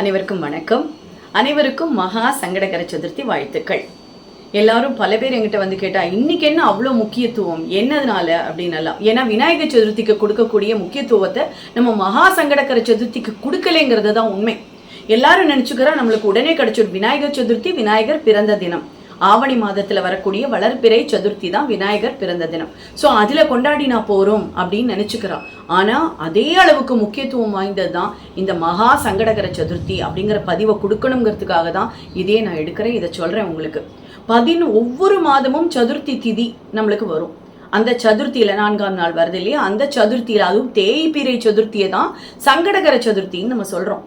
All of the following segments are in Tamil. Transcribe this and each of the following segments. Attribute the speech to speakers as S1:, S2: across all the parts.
S1: அனைவருக்கும் வணக்கம். அனைவருக்கும் மகா சங்கடகர சதுர்த்தி வாழ்த்துக்கள். எல்லாரும் பல பேர் எங்கிட்ட வந்து கேட்டா இன்னைக்கு என்ன அவ்வளோ முக்கியத்துவம்? என்னதுனால? எல்லாம் ஏன்னா விநாயகர் சதுர்த்திக்கு கொடுக்கக்கூடிய முக்கியத்துவத்தை நம்ம மகா சங்கடகர சதுர்த்திக்கு கொடுக்கலைங்கிறது தான் உண்மை. எல்லாரும் நினைச்சுக்கிறா நம்மளுக்கு உடனே கிடைச்சிடும் விநாயகர் சதுர்த்தி விநாயகர் பிறந்த தினம். ஆவணி மாதத்தில் வரக்கூடிய வளர்பிறை சதுர்த்தி தான் விநாயகர் பிறந்த தினம். ஸோ அதில் கொண்டாடி நான் அப்படின்னு நினச்சிக்கிறான் ஆனால் அதே அளவுக்கு முக்கியத்துவம் வாய்ந்தது தான் இந்த மகா சங்கடகர சதுர்த்தி அப்படிங்கிற பதிவை கொடுக்கணுங்கிறதுக்காக தான் இதே நான் எடுக்கிறேன் இதை சொல்கிறேன் உங்களுக்கு. பதினு ஒவ்வொரு மாதமும் சதுர்த்தி திதி நம்மளுக்கு வரும். அந்த சதுர்த்தியில் நான்காம் நாள் வருது இல்லையா? அந்த சதுர்த்தியில் அதுவும் தேய்பிரை சதுர்த்தியை தான் சங்கடகர சதுர்த்தின்னு நம்ம சொல்கிறோம்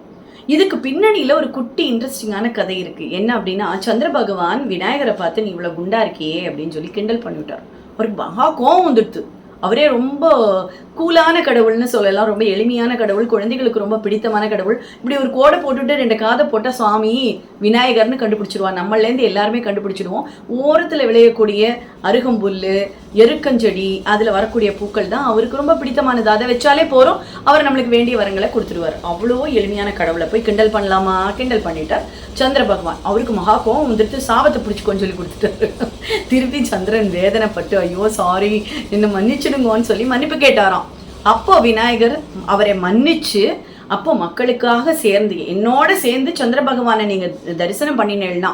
S1: இதுக்கு பின்னணியில் ஒரு குட்டி இன்ட்ரெஸ்டிங்கான கதை இருக்குது என்ன அப்படின்னா சந்திர பகவான் விநாயகரை பார்த்து நீ இவ்வளோ குண்டா இருக்கியே அப்படின்னு சொல்லி கிண்டல் பண்ணிவிட்டார் அவருக்கு மகா கோவம் வந்துடுது அவரே ரொம்ப கூலான கடவுள்னு சொல்லலாம். ரொம்ப எளிமையான கடவுள். குழந்தைகளுக்கு ரொம்ப பிடித்தமான கடவுள். இப்படி ஒரு கோடை போட்டுட்டு ரெண்டு காதை போட்டால் சுவாமி விநாயகர்னு கண்டுபிடிச்சிருவான் நம்மளேருந்து எல்லாருமே கண்டுபிடிச்சிடுவோம். ஓரத்தில் விளையக்கூடிய அருகம்புல்லு எருக்கஞ்செடி அதில் வரக்கூடிய பூக்கள் தான் அவருக்கு ரொம்ப பிடித்தமானது. அதை வச்சாலே போகிறோம் அவர் நம்மளுக்கு வேண்டிய வரங்களை கொடுத்துருவார் அவ்வளோ எளிமையான கடவுளை போய் கிண்டல் பண்ணலாமா? கிண்டல் பண்ணிட்டார். சந்திர பகவான் அவருக்கு மகா கோவம் வந்துட்டு சாபத்தை பிடிச்சிக்கோன்னு சொல்லி கொடுத்துட்டாரு. திருப்பி சந்திரன் வேதனைப்பட்டு ஐயோ சாரி என்ன மன்னிச்சிடுங்கோன்னு சொல்லி மன்னிப்பு கேட்டாராம். அப்போ விநாயகர் அவரை மன்னிச்சு அப்போ மக்களுக்காக சேர்ந்து என்னோட சேர்ந்து சந்திர பகவானை நீங்க தரிசனம் பண்ணினேன்னா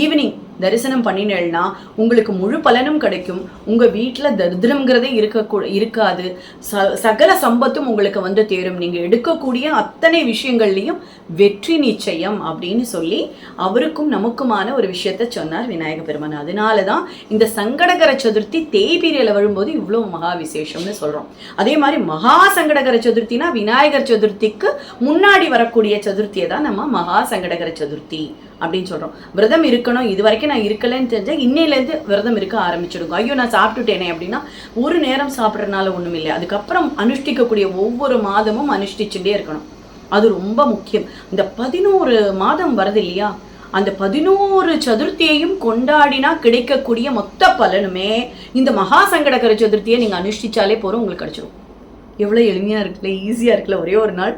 S1: ஈவினிங் தரிசனம் பண்ணினேன்னா உங்களுக்கு முழு பலனும் கிடைக்கும். உங்கள் வீட்டில் தரித்திரம்ங்கிறதே இருக்க இருக்காது. ச சகல சம்பத்தும் உங்களுக்கு வந்து தேரும். நீங்க எடுக்கக்கூடிய அத்தனை விஷயங்கள்லையும் வெற்றி நிச்சயம் அப்படின்னு சொல்லி அவருக்கும் நமக்குமான ஒரு விஷயத்த சொன்னார் விநாயக பெருமான். அதனால தான் இந்த சங்கடகர சதுர்த்தி தேய்பீரியில் வரும்போது இவ்வளோ மகா விசேஷம்னு சொல்றோம். அதே மாதிரி மகா சங்கடகர சதுர்த்தினா விநாயகர் சதுர்த்திக்கு முன்னாடி வரக்கூடிய சதுர்த்தியை தான் நம்ம மகா சங்கடகர சதுர்த்தி அப்படின்னு சொல்றோம். விரதம் இருக்கணும். இது வரைக்கும் நான் இருக்கலைன்னு தெரிஞ்சால் இன்னையிலேருந்து விரதம் இருக்க ஆரம்பிச்சிடுங்க. ஐயோ நான் சாப்பிட்டுட்டேனே அப்படின்னா ஒரு நேரம் சாப்பிட்றதுனால ஒன்றும் இல்லை. அதுக்கப்புறம் அனுஷ்டிக்கக்கூடிய ஒவ்வொரு மாதமும் அனுஷ்டிச்சுட்டே இருக்கணும். அது ரொம்ப முக்கியம். இந்த பதினோரு மாதம் வருது இல்லையா? அந்த பதினோரு சதுர்த்தியையும் கொண்டாடினா கிடைக்கக்கூடிய மொத்த பலனுமே இந்த மகா சங்கடகர சதுர்த்தியை நீங்க அனுஷ்டிச்சாலே போகிறோம் உங்களுக்கு கிடைச்சிடும் எவ்வளோ எளிமையாக இருக்குல்ல ஈஸியாக இருக்குல்ல ஒரே ஒரு நாள்.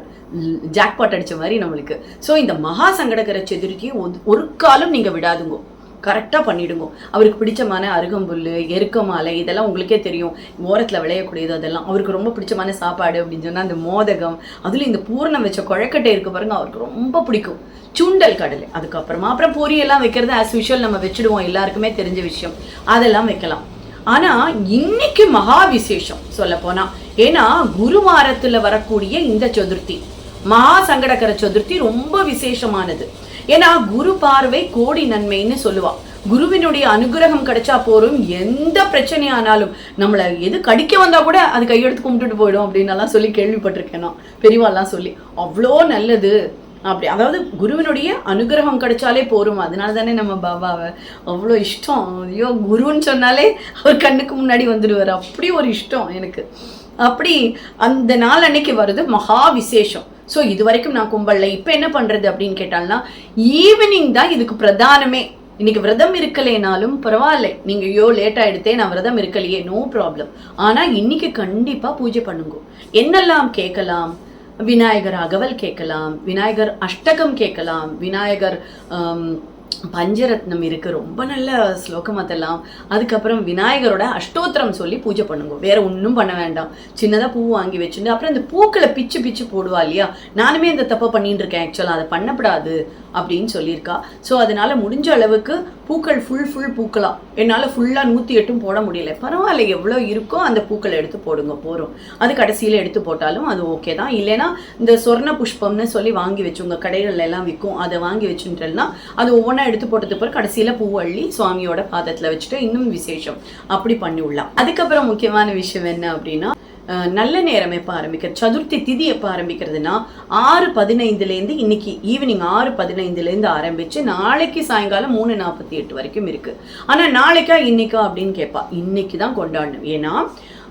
S1: ஜாக்பாட் அடித்த மாதிரி நம்மளுக்கு. ஸோ இந்த மகா சங்கடகர சதுர்த்தியை ஒரு- ஒரு காலம் நீங்கள் விடாதுங்கோ. கரெக்டாக பண்ணிடுங்க. அவருக்கு பிடிச்சமான அருகம்புல் எருக்க மாலை இதெல்லாம் உங்களுக்கே தெரியும். ஓரத்தில் விளையக்கூடியது அதெல்லாம். அவருக்கு ரொம்ப பிடிச்சமான சாப்பாடு அப்படின்னு சொன்னால் அந்த மோதகம் அதில் இந்த பூர்ணம் வச்ச குழக்கட்டை இருக்குது பாருங்க அவருக்கு ரொம்ப பிடிக்கும். சுண்டல் கடலை. அதுக்கப்புறமா அப்புறம் பொரியெல்லாம் வைக்கிறது ஆஸ் யூஷுவல் நம்ம வச்சுடுவோம். எல்லாருக்குமே தெரிஞ்ச விஷயம். அதெல்லாம் வைக்கலாம். ஆனால் இன்னைக்கு மகா விசேஷம் சொல்ல போனால் ஏன்னா குருவாரத்துல வரக்கூடிய இந்த சதுர்த்தி. மகா சங்கடகர சதுர்த்தி ரொம்ப விசேஷமானது. ஏன்னா குரு பார்வை கோடி நன்மைன்னு சொல்லுவா குருவினுடைய அனுகிரகம் கிடைச்சா போறோம் எந்த பிரச்சனையானாலும் நம்மளை எது கடிக்க வந்தா கூட அது கையெடுத்து கும்பிட்டுட்டு போயிடும் அப்படின்னு சொல்லி கேள்விப்பட்டிருக்கேன் நான். பெரியவாலாம் சொல்லி அவ்வளோ நல்லது. அப்படி அதாவது குருவினுடைய அனுகிரகம் கிடைச்சாலே போரும் அதனால தானே நம்ம பாபாவை அவ்வளோ இஷ்டம். ஐயோ குருன்னு சொன்னாலே அவர் கண்ணுக்கு முன்னாடி வந்துடுவார். அப்படி ஒரு இஷ்டம் எனக்கு. அப்படி அந்த நாள் அன்னைக்கு வருது மகா விசேஷம் ஸோ இது வரைக்கும் நான் கும்பல்ல இப்போ என்ன பண்ணுறது அப்படின்னு கேட்டால்னா ஈவினிங் தான் இதுக்கு பிரதானமே. இன்னைக்கு விரதம் இருக்கலைனாலும் பரவாயில்ல. நீங்க ஐயோ லேட் ஆயிடுத்தே நான் விரதம் இருக்கலையே நோ ப்ராப்ளம் ஆனா இன்னைக்கு கண்டிப்பா பூஜை பண்ணுங்க. என்னெல்லாம் கேட்கலாம்? விநாயகர் அகவல் கேட்கலாம் விநாயகர் அஷ்டகம் கேட்கலாம் விநாயகர் பஞ்சரத்னம் இருக்கு. ரொம்ப நல்ல ஸ்லோகம் அதெல்லாம். அதுக்கப்புறம் விநாயகரோட அஷ்டோத்திரம் சொல்லி பூஜை பண்ணுங்க. வேற ஒன்றும் பண்ண வேண்டாம். சின்னதாக பூ வாங்கி வச்சுட்டு அப்புறம் இந்த பூக்களை பிச்சு பிச்சு போடுவா இல்லையா? நானுமே இந்த தப்பை பண்ணிட்டு இருக்கேன் ஆக்சுவலாக அதை பண்ணப்படாது அப்படின்னு சொல்லியிருக்கா. ஸோ அதனால முடிஞ்ச அளவுக்கு பூக்கள் ஃபுல் ஃபுல் பூக்கலாம். என்னால் ஃபுல்லாக நூற்றி எட்டும் போட முடியல. பரவாயில்ல எவ்வளோ இருக்கோ அந்த பூக்களை எடுத்து போடுங்க போகிறோம் அது கடைசியில் எடுத்து போட்டாலும் அது ஓகே தான். இல்லைன்னா இந்த சொர்ண புஷ்பம்னு சொல்லி வாங்கி வச்சு உங்கள் கடைகள்ல எல்லாம் விற்கும் அதை வாங்கி வச்சுட்டேன்னா அது ஒவ்வொன்றா எடுத்து போட்டது பிறகு கடைசியில் பூ அள்ளி சுவாமியோட பாதத்தில் வச்சுட்டு இன்னும் விசேஷம் அப்படி பண்ணி விடலாம் அதுக்கப்புறம் முக்கியமான விஷயம் என்ன அப்படின்னா நல்ல நேரம் எப்போ ஆரம்பிக்கிறது சதுர்த்தி திதி எப்போ ஆரம்பிக்கிறதுனா ஆறு பதினைந்துலேருந்து இன்னைக்கு ஈவினிங் ஆறு பதினைந்துலேருந்து ஆரம்பிச்சு நாளைக்கு சாயங்காலம் மூணு நாற்பத்தி எட்டு வரைக்கும் இருக்கு. ஆனால் நாளைக்கா இன்னைக்கா அப்படின்னு கேட்பா இன்னைக்கு தான் கொண்டாடணும். ஏன்னா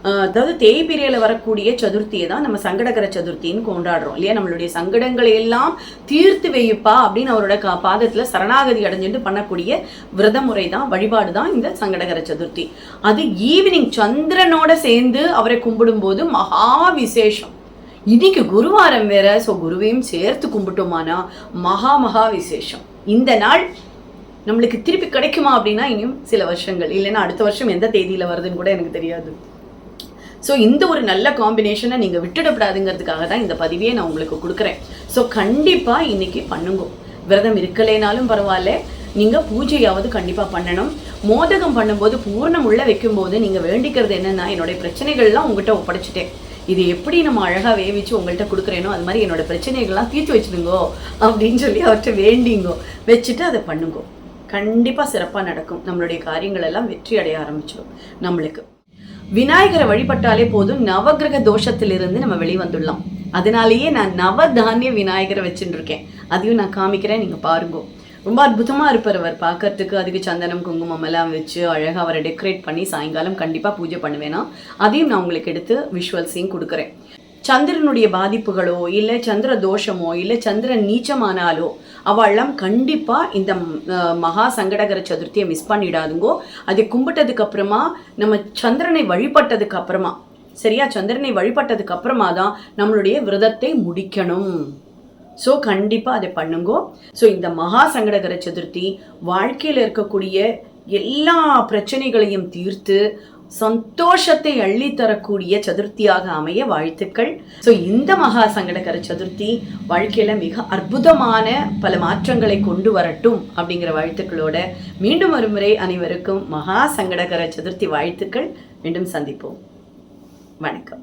S1: அதாவது தேய்பிரையில வரக்கூடிய சதுர்த்தியை தான் நம்ம சங்கடகர சதுர்த்தின்னு கொண்டாடுறோம் இல்லையா? நம்மளுடைய சங்கடங்களை எல்லாம் தீர்த்து வைப்பா அப்படின்னு அவரோட கா பாதத்தில் சரணாகதி அடைஞ்சிட்டு பண்ணக்கூடிய விரத முறை தான் வழிபாடு தான் இந்த சங்கடகர சதுர்த்தி. அது ஈவினிங் சந்திரனோட சேர்ந்து அவரை கும்பிடும்போது மகா விசேஷம். இன்னைக்கு குருவாரம் வேற ஸோ குருவையும் சேர்த்து கும்பிட்டோமானா மகா மகா விசேஷம். இந்த நாள் நம்மளுக்கு திருப்பி கிடைக்குமா அப்படின்னா இனியும் சில வருஷங்கள் இல்லைன்னா அடுத்த வருஷம் எந்த தேதியில வருதுன்னு கூட எனக்கு தெரியாது. ஸோ இந்த ஒரு நல்ல காம்பினேஷனை நீங்கள் விட்டுடப்படாதுங்கிறதுக்காக தான் இந்த பதிவையே நான் உங்களுக்கு கொடுக்குறேன். ஸோ கண்டிப்பாக இன்றைக்கி பண்ணுங்க. விரதம் இருக்கலைனாலும் பரவாயில்ல. நீங்கள் பூஜையாவது கண்டிப்பாக பண்ணணும். மோதகம் பண்ணும்போது பூர்ணம் உள்ள வைக்கும்போது நீங்கள் வேண்டிக்கிறது என்னென்னா என்னுடைய பிரச்சனைகள்லாம் உங்கள்கிட்ட ஒப்படைச்சிட்டேன். இது எப்படி நம்ம அழகாக வேவிச்சு உங்கள்கிட்ட கொடுக்குறேனோ அது மாதிரி என்னோட பிரச்சனைகள்லாம் தீர்த்து வச்சுடுங்கோ அப்படின்னு சொல்லி அவர்கிட்ட வேண்டிங்கோ வச்சுட்டு அதை பண்ணுங்கோ. கண்டிப்பாக சிறப்பாக நடக்கும். நம்மளுடைய காரியங்கள் எல்லாம் வெற்றி அடைய ஆரம்பிச்சிடும். நம்மளுக்கு. விநாயகரை வழிபட்டாலே போதும் நவகிரக தோஷத்திலிருந்து நம்ம வெளிவந்துடலாம். அதனாலேயே நான் நவதானிய விநாயகரை வச்சுட்டு இருக்கேன் அதையும் நான் காமிக்கிறேன் நீங்கள் பாருங்க. ரொம்ப அற்புதமாக இருப்பார் அவர். பார்க்கறதுக்கு அதுக்கு சந்தனம் குங்குமம் எல்லாம் வச்சு அழகாக அவரை டெக்கரேட் பண்ணி சாயங்காலம் கண்டிப்பாக பூஜை பண்ணுவேன்னா அதையும் நான் உங்களுக்கு எடுத்து விஷுவல்ஸையும் கொடுக்குறேன். சந்திரனுடைய பாதிப்புகளோ இல்லை சந்திர தோஷமோ இல்லை சந்திரன் நீச்சமானாலோ அவள்லாம் கண்டிப்பாக இந்த மகா சங்கடகர சதுர்த்தியை மிஸ் பண்ணிடாதுங்கோ. அதை கும்பிட்டதுக்கு அப்புறமா நம்ம சந்திரனை வழிபட்டதுக்கு அப்புறமா சரியா? சந்திரனை வழிபட்டதுக்கு அப்புறமா தான் நம்மளுடைய விரதத்தை முடிக்கணும். ஸோ கண்டிப்பாக அதை பண்ணுங்கோ. ஸோ இந்த மகா சங்கடகர சதுர்த்தி வாழ்க்கையில் இருக்கக்கூடிய எல்லா பிரச்சனைகளையும் தீர்த்து சந்தோஷத்தை அள்ளி தரக்கூடிய சதுர்த்தியாக அமைய வாழ்த்துக்கள். ஸோ இந்த மகா சங்கடகர சதுர்த்தி வாழ்க்கையில மிக அற்புதமான பல மாற்றங்களை கொண்டு வரட்டும் அப்படிங்கிற வாழ்த்துக்களோட மீண்டும் ஒரு முறை அனைவருக்கும் மகா சங்கடகர சதுர்த்தி வாழ்த்துக்கள். மீண்டும் சந்திப்போம். வணக்கம்.